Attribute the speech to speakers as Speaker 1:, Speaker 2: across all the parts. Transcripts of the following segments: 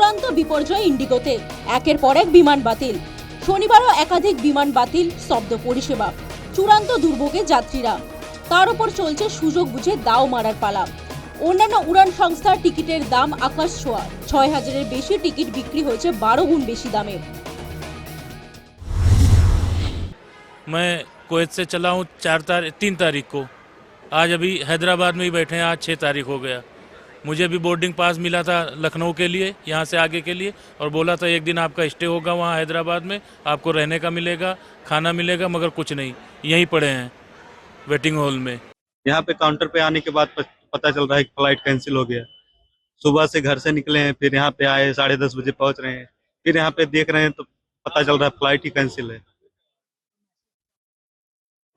Speaker 1: চূড়ান্ত বিপর্যয় ইন্ডিগোতে একের পর এক বিমান বাতিল শনিবারও একাধিক বিমান বাতিল শব্দ পরিষেবা চূড়ান্ত দুর্ভোগে যাত্রীরা তার উপর চলছে সুযোগ বুঝে দাও মারার পালা অন্যান্য উড়ান সংস্থার টিকিটের দাম আকাশ ছোঁয়া ছয় হাজারের বেশি টিকিট বিক্রি হয়েছে বারো গুণ বেশি দামে
Speaker 2: मैं कोयत से चला हूँ चार तारीख तीन तारीख को आज अभी हैदराबाद में ही बैठे हैं आज छः तारीख हो गया मुझे भी बोर्डिंग पास मिला था लखनऊ के लिए, यहाँ से आगे के लिए, और बोला था, एक दिन आपका स्टे होगा वहाँ हैदराबाद में, आपको रहने का मिलेगा, खाना मिलेगा, मगर कुछ नहीं, यहीं पड़े हैं वेटिंग हॉल में.
Speaker 3: यहाँ पे काउंटर पे आने के बाद पता चल रहा है कि फ़्लाइट कैंसिल हो गया। सुबह से घर से निकले हैं, फिर यहाँ पे आए, साढ़े दस बजे पहुँच रहे हैं, फिर यहाँ पे देख रहे हैं तो पता चल रहा है फ़्लाइट ही कैंसिल है।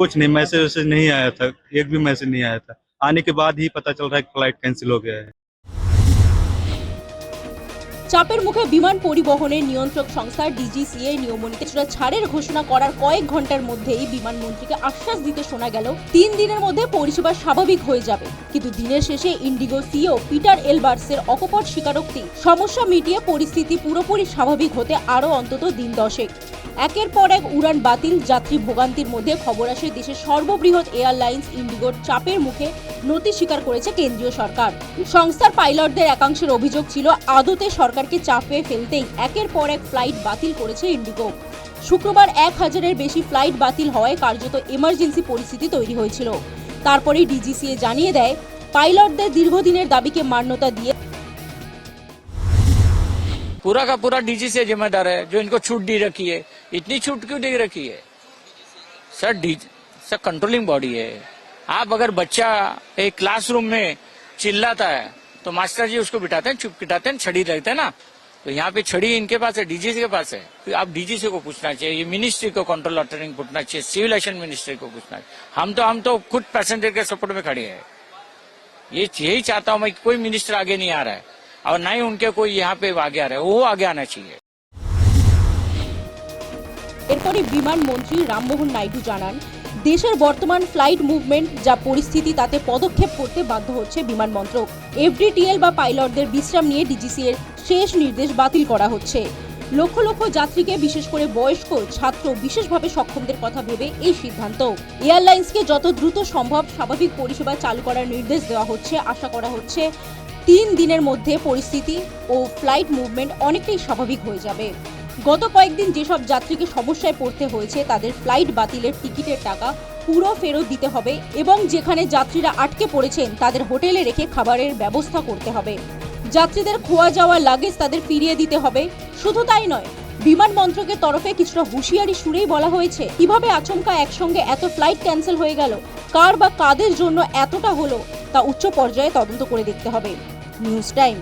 Speaker 3: कुछ नहीं मैसेज वैसेज नहीं आया था, एक भी मैसेज नहीं आया था। आने के बाद ही पता चल रहा है कि फ़्लाइट कैंसिल हो गया है।
Speaker 1: চাপের মুখে বিমান পরিবহনের নিয়ন্ত্রক সংস্থা ডিজিসিএ নিয়মনীতি ছাড়ের ঘোষণা করার কয়েক ঘণ্টার মধ্যেই বিমানমন্ত্রীকে আশ্বাস দিতে শোনা গেল, তিন দিনের মধ্যে পরিষেবা স্বাভাবিক হয়ে যাবে। কিন্তু দিনের শেষে ইন্ডিগো সিও পিটার এলবার্সের অকপট স্বীকারোক্তি সমস্যা মিটিয়ে পরিস্থিতি পুরোপুরি স্বাভাবিক হতে আরও অন্তত দিন দশেক। একের পর এক উড়ান বাতিল, যাত্রী ভোগান্তির মধ্যে খবর আসে দেশের সর্ববৃহৎ এয়ারলাইন্স ইন্ডিগোর চাপের মুখে নতি স্বীকার করেছে কেন্দ্রীয় সরকার সংস্থার পাইলটদের একাংশের অভিযোগ ছিল আদতে সরকারকে চাপে ফেলতেই একের পর এক ফ্লাইট বাতিল করেছে ইন্ডিগো শুক্রবার এক হাজারের বেশি ফ্লাইট বাতিল হওয়ায় কার্যত এমার্জেন্সি পরিস্থিতি তৈরি হয়েছিল তারপরেই ডিজিসিএ জানিয়ে দেয় পাইলটদের দীর্ঘদিনের দাবিকে মান্যতা দিয়ে
Speaker 4: पूरा का पूरा डीजी से जिम्मेदार है जो इनको छूट दी रखी है इतनी छूट क्यों दी रखी है sir D sir controlling body है आप अगर बच्चा एक क्लासरूम में चिल्लाता है तो मास्टर जी उसको बिठाते हैं चुप बिठाते हैं छड़ी रखते हैं ना तो यहाँ पे छड़ी इनके पास है डीजीसी के पास है तो आप डीजीसी को पूछना चाहिए ये मिनिस्ट्री को कंट्रोल ऑर्डरिंग पूछना चाहिए सिविल एक्शन मिनिस्ट्री को पूछना चाहिए हम तो हम तो खुद पैसेंजर के सपोर्ट में खड़े हैं ये यही चाहता हूँ मैं कि कोई मिनिस्टर आगे नहीं आ रहा है और ना ही उनके कोई यहाँ पे आगे आ रहा है वो आगे आना चाहिए
Speaker 1: এরপরই বিমান মন্ত্রী রামমোহন নাইডু জানান দেশের বর্তমান ফ্লাইট মুভমেন্ট, যা পরিস্থিতি তাতে পদক্ষেপ করতে বাধ্য হচ্ছে বিমান মন্ত্রক। এফডিটিএল বা পাইলটদের বিশ্রাম নিয়ে ডিজিসি এর শেষ নির্দেশ বাতিল করা হচ্ছে। লক্ষ লক্ষ যাত্রীকে, বিশেষ করে বয়স্ক ছাত্র, বিশেষভাবে সক্ষমদের কথা ভেবে এই সিদ্ধান্ত। এয়ারলাইন্সকে যত দ্রুত সম্ভব স্বাভাবিক পরিষেবা চালু করার নির্দেশ দেওয়া হচ্ছে। আশা করা হচ্ছে তিন দিনের মধ্যে পরিস্থিতি ও ফ্লাইট মুভমেন্ট অনেকটাই স্বাভাবিক হয়ে যাবে। গত কয়েকদিন যেসব যাত্রীকে সমস্যায় পড়তে হয়েছে, তাদের ফ্লাইট বাতিলের টিকিটের টাকা পুরো ফেরত দিতে হবে এবং যেখানে যাত্রীরা আটকে পড়েছেন, তাদের হোটেলে রেখে খাবারের ব্যবস্থা করতে হবে। যাত্রীদের খোয়া যাওয়া লাগেজ তাদের ফিরিয়ে দিতে হবে। শুধু তাই নয়, বিমান মন্ত্রকের তরফে কিছুটা হুঁশিয়ারি সুরেই বলা হয়েছে, কীভাবে আচমকা একসঙ্গে এত ফ্লাইট ক্যান্সেল হয়ে গেল, কার বা কাদের জন্য এতটা হলো, তা উচ্চ পর্যায়ে তদন্ত করে দেখতে হবে। News time.